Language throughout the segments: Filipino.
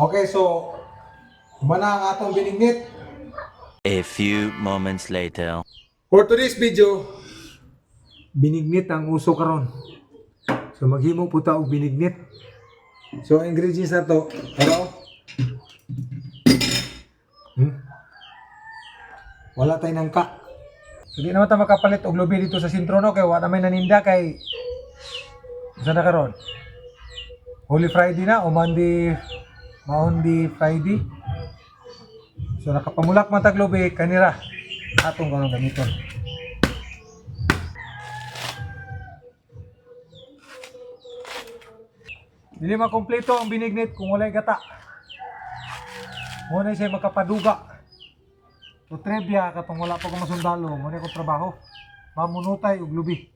Okay, so humana ang atong binignit. A few moments later. For today's video, binignit ang uso karon. So maghimo po ta og binignit. So ingredients na to, pero hmm? Wala tay nangka. So di naman ta makapalit og lubi dito sa sentro no kay wala may naninda kay Sa na karon? Holy Friday na o Monday Mahundi Friday. So nakapamulak man tag lubi kanira atong kanang gamiton. Dili makompleto ang binignit kung walay gata. Muna siya makapaduga. So trebya katong wala pa ko masundalo, muna ko trabaho. Mamunutay og lubi.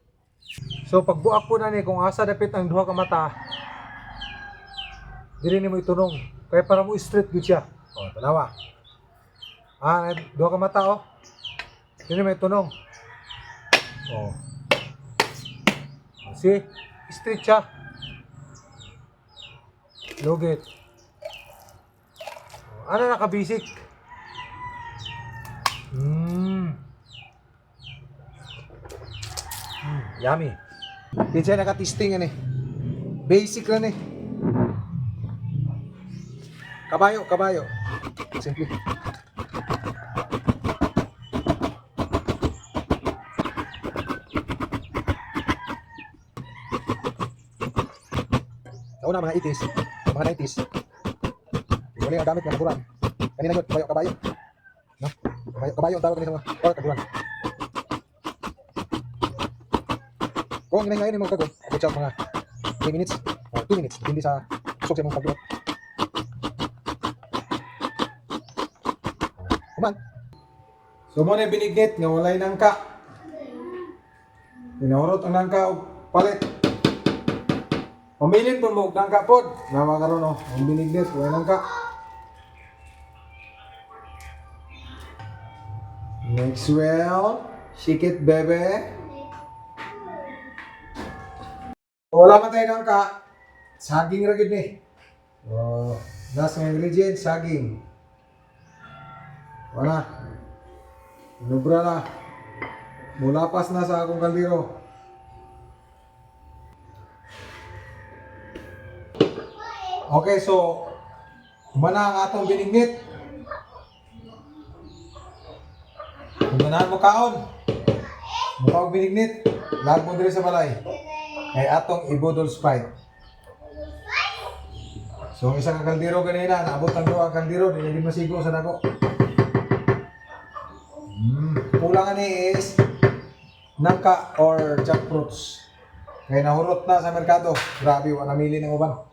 So pagbuak po na ni kung asa dapit ang duha ka mata, dili ni mo itunong. Kaya para mo straight gud siya. O, tanawa. Ah, duha ka mata oh. Dili mo itunong. Oh. See? Straight siya. Lugit. Oh, Ano naka-basic? Mmm. Mm, yummy. Kinsa naka-testing yan eh. Basic lang eh. Kabayo, kabayo. Simple. Sa una mga itis, mga 90s. Wala ang gamit ng kaguran. Kanina yun, kabayo, kabayo. No? Kabayo, kabayo ang tawag kanina sa mga or kaguran. Kung ngayon ngayon mo kagod, abot siya mga 3 minutes or 2 minutes, hindi sa kusog siya mong pagdurot. Kuman. So mo na binignit nga walay nangka. Pinahurot ang nangka og palit. Pamilin po mo og nangka pod. Nawa karon oh, ang binignit walay nangka. Mix well. Shake it, bebe. Wala man tayo ng ka. Saging ra gid ni. Oh, nasa mga ingredients saging. Wala. Nubra na. Mulapas na sa akong kaldero. Okay, so humana ang atong binignit. Humanahan mo kaon. Mukha og binignit. Lag mo sa balay kay atong ibudol sprite. So ang isang kaldero kanina, naabot ang duha kaldero, di naging masigo sa nako. Kulang ani is nangka or jackfruits. Kaya nahurot na sa merkado. Grabe, wala namili ng uban.